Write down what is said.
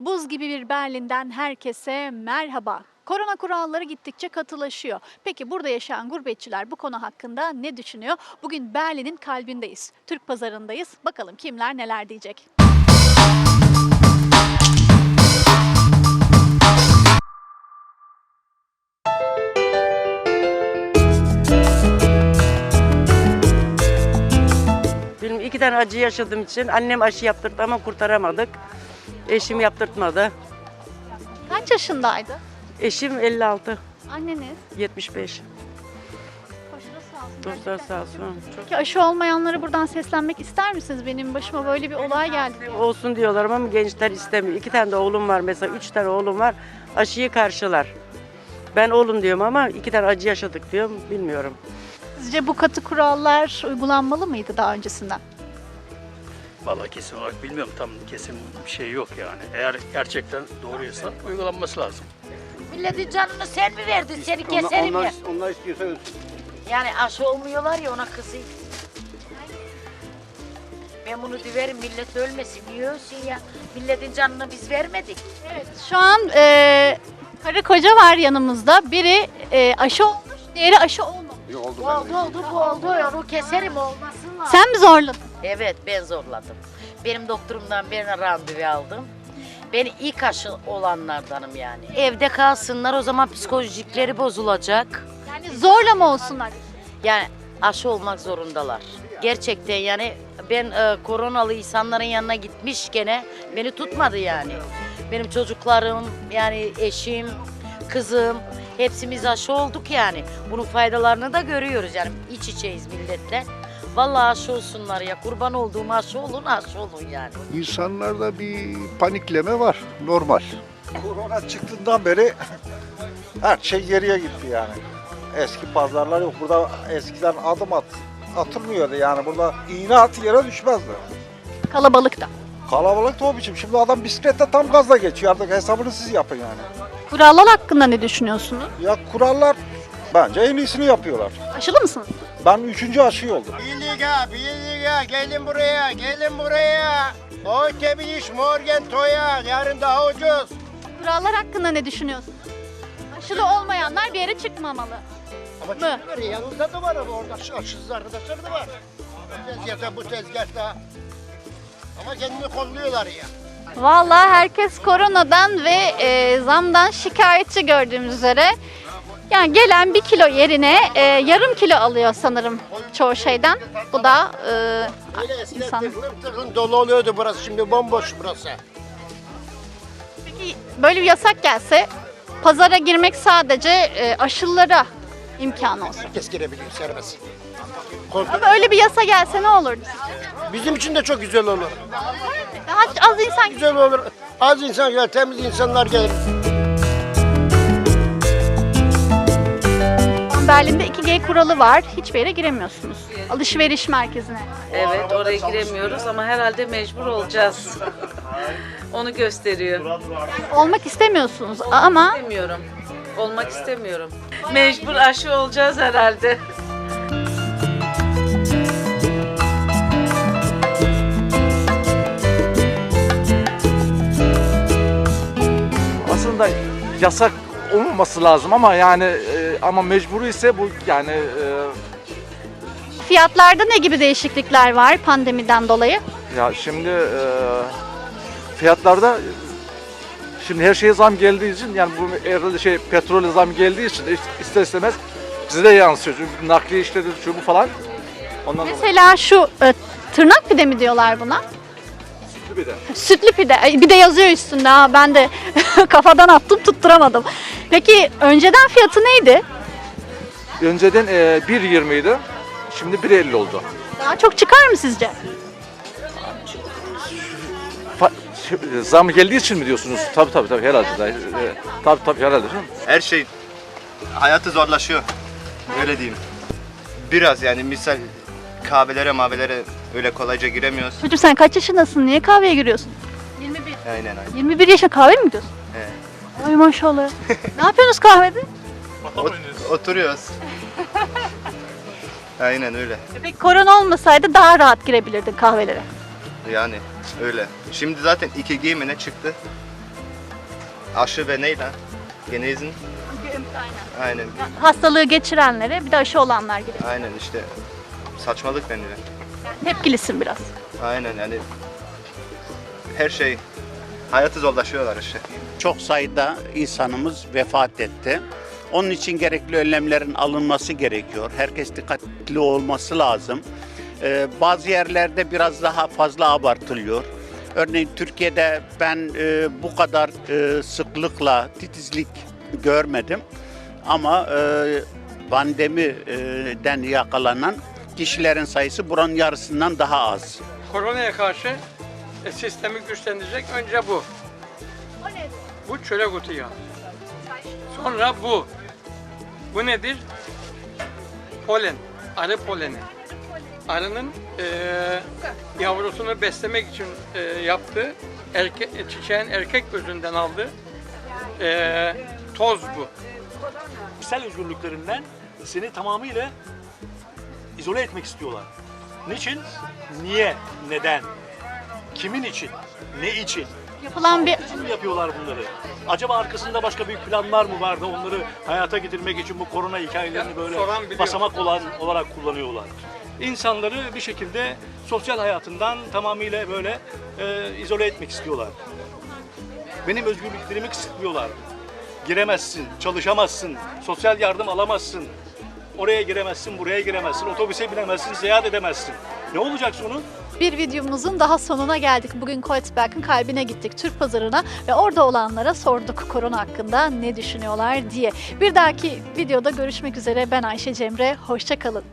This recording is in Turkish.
Buz gibi bir Berlin'den herkese merhaba. Korona kuralları gittikçe katılaşıyor. Peki burada yaşayan gurbetçiler bu konu hakkında ne düşünüyor? Bugün Berlin'in kalbindeyiz. Türk pazarındayız. Bakalım kimler neler diyecek. Benim iki tane acı yaşadığım için annem aşı yaptırdı ama kurtaramadık. Eşim yaptırtmadı. Kaç yaşındaydı? Eşim 56, Anneniz. 75. Başınız sağ olsun. Dostlar sağ olsun. Çok Peki aşı olmayanlara buradan seslenmek ister misiniz? Benim başıma böyle bir olay geldi. olsun diyorlar ama gençler istemiyor. İki tane de oğlum var mesela, üç tane oğlum var. Aşıyı karşılar. Ben oğlum diyorum ama iki tane acı yaşadık diyorum, bilmiyorum. Sizce bu katı kurallar uygulanmalı mıydı daha öncesinden? Vallahi kesin olarak bilmiyorum tam kesin bir şey yok yani. Eğer gerçekten doğruysa uygulanması lazım. Milletin canını sen mi verdin? Seni keserim onlar, ya. onlar istiyorsa ölsün. Yani aşı olmuyorlar ya ona kızayım. Ben bunu diverim millet ölmesin. Niye ölsün ya? Milletin canını biz vermedik. Evet, şu an e, karı koca var yanımızda. Biri e, aşı olmuş, diğeri aşı olmamış. Yok oldu Bu oldu oldu bu oldu. Onu keserim olmasın lazım. Sen mi zorladın? Evet ben zorladım. Benim doktorumdan ben randevu aldım. Ben ilk aşı olanlardanım yani. Evde kalsınlar o zaman psikolojikleri bozulacak. Yani zorla mı olsunlar? Yani aşı olmak zorundalar. Gerçekten yani ben e, koronalı insanların yanına gitmiş gene beni tutmadı yani. Benim çocuklarım yani eşim, kızım hepsimiz aşı olduk yani. Bunun faydalarını da görüyoruz yani iç içeyiz milletle. Vallahi aşı olsunlar ya kurban olduğum aşı olun aşı olun yani. İnsanlarda bir panikleme var. Normal. Korona çıktığından beri her şey geriye gitti yani. Eski pazarlar yok. Burada eskiden adım at, atılmıyordu yani. Burada iğne at yere düşmezdi. Kalabalıkta. Kalabalık da o biçim. Şimdi adam bisiklette tam gazla geçiyor. Artık hesabını siz yapın yani. Kurallar hakkında ne düşünüyorsunuz? Ya kurallar bence en iyisini yapıyorlar. Aşılı mısınız? Ben üçüncü aşıyı oldum. Birliga, birliga, gelin buraya, gelin buraya. Bin ich, morgen teuer, yarın daha ucuz. Kurallar hakkında ne düşünüyorsunuz? Aşılı olmayanlar bir yere çıkmamalı. Ama Mı? çıkıyor, yanınızda da var ama orada aşı- aşısız arkadaşlar da var. Bu tezgahta, bu tezgahta. Ama kendini kolluyorlar ya. Vallahi herkes koronadan ve e, zamdan şikayetçi gördüğümüz üzere. Yani gelen bir kilo yerine e, yarım kilo alıyor sanırım çoğu şeyden. Bu da e, insan. tıklım tıklım dolu oluyordu burası, şimdi bomboş burası. Peki böyle bir yasak gelse pazara girmek sadece e, aşılılara imkanı olsa. Herkes girebiliyor, serbest. Kontrol- Ama öyle bir yasa gelse ne olurdu? Bizim için de çok güzel olur. Daha az insan Güzel olur. Az insan gelir, temiz insanlar gelir. Berlin'de 2G kuralı var. Hiçbir yere giremiyorsunuz. Alışveriş merkezine. Evet oraya giremiyoruz ama herhalde mecbur olacağız. Onu gösteriyor. Olmak istemiyorsunuz ama İstemiyorum. Olmak istemiyorum. Mecbur aşı olacağız herhalde. aslında yasak olmaması lazım ama yani e, ama mecburu ise bu yani e, fiyatlarda ne gibi değişiklikler var pandemiden dolayı? ya şimdi e, fiyatlarda şimdi her şeye zam geldiği için yani bu herhalde şey petrole zam geldiği için ister istemez bize de yansıyor. Çünkü nakliye işleri şu bu falan. Ondan dolayı Mesela şu e, tırnak pide mi diyorlar buna? bir de. Sütlü pide. Ay, Bir de yazıyor üstünde ha. Ben de kafadan attım tutturamadım. Peki önceden fiyatı neydi? Önceden e, 1.20 idi. Şimdi 1.50 oldu. Daha çok çıkar mı sizce? Fa- şey, zam geldiği için mi diyorsunuz? Tabii tabii tabii herhalde. E, tabii tabii herhalde. canım. her şey hayatı zorlaşıyor. Öyle diyeyim. Biraz yani misal kahvelere mavelere öyle kolayca giremiyoruz. Çocuğum sen kaç yaşındasın? Niye kahveye giriyorsun? 21. Aynen aynen. 21 yaşa kahve mi gidiyorsun? Ay maşallah. ne yapıyorsunuz kahvede? Ot- oturuyoruz. aynen öyle. Peki korona olmasaydı daha rahat girebilirdin kahvelere. Yani öyle. Şimdi zaten iki giyimine çıktı. aşı ve neyle? Genezin. Aynen. Hastalığı geçirenlere bir de aşı olanlar gibi. Aynen işte saçmalık bence. Tepkilisin biraz. Aynen yani her şey hayatı zorlaşıyorlar işte. Çok sayıda insanımız vefat etti. Onun için gerekli önlemlerin alınması gerekiyor. Herkes dikkatli olması lazım. Ee, bazı yerlerde biraz daha fazla abartılıyor. Örneğin Türkiye'de ben e, bu kadar e, sıklıkla titizlik görmedim. Ama e, pandemiden yakalanan kişilerin sayısı buranın yarısından daha az. Koronaya karşı e, sistemi güçlendirecek önce bu. Bu çörek otu yağı. Sonra bu. Bu nedir? Polen. Arı poleni. Arının e, yavrusunu beslemek için e, yaptığı erke, çiçeğin erkek özünden aldığı e, toz bu. Kişisel özgürlüklerinden seni tamamıyla izole etmek istiyorlar. Niçin? Niye? Neden? Kimin için? Ne için? Yapılan bir Kim yapıyorlar bunları? Acaba arkasında başka büyük planlar mı vardı? Onları hayata getirmek için bu korona hikayelerini böyle soran biliyor. basamak olan olarak kullanıyorlar. İnsanları bir şekilde sosyal hayatından tamamıyla böyle e, izole etmek istiyorlar. Benim özgürlüklerimi kısıtlıyorlar. Giremezsin, çalışamazsın, sosyal yardım alamazsın. Oraya giremezsin, buraya giremezsin, otobüse binemezsin, seyahat edemezsin. Ne olacak sonu? Bir videomuzun daha sonuna geldik. Bugün Kreuzberg'in kalbine gittik, Türk pazarına ve orada olanlara sorduk korona hakkında ne düşünüyorlar diye. Bir dahaki videoda görüşmek üzere. Ben Ayşe Cemre. Hoşçakalın.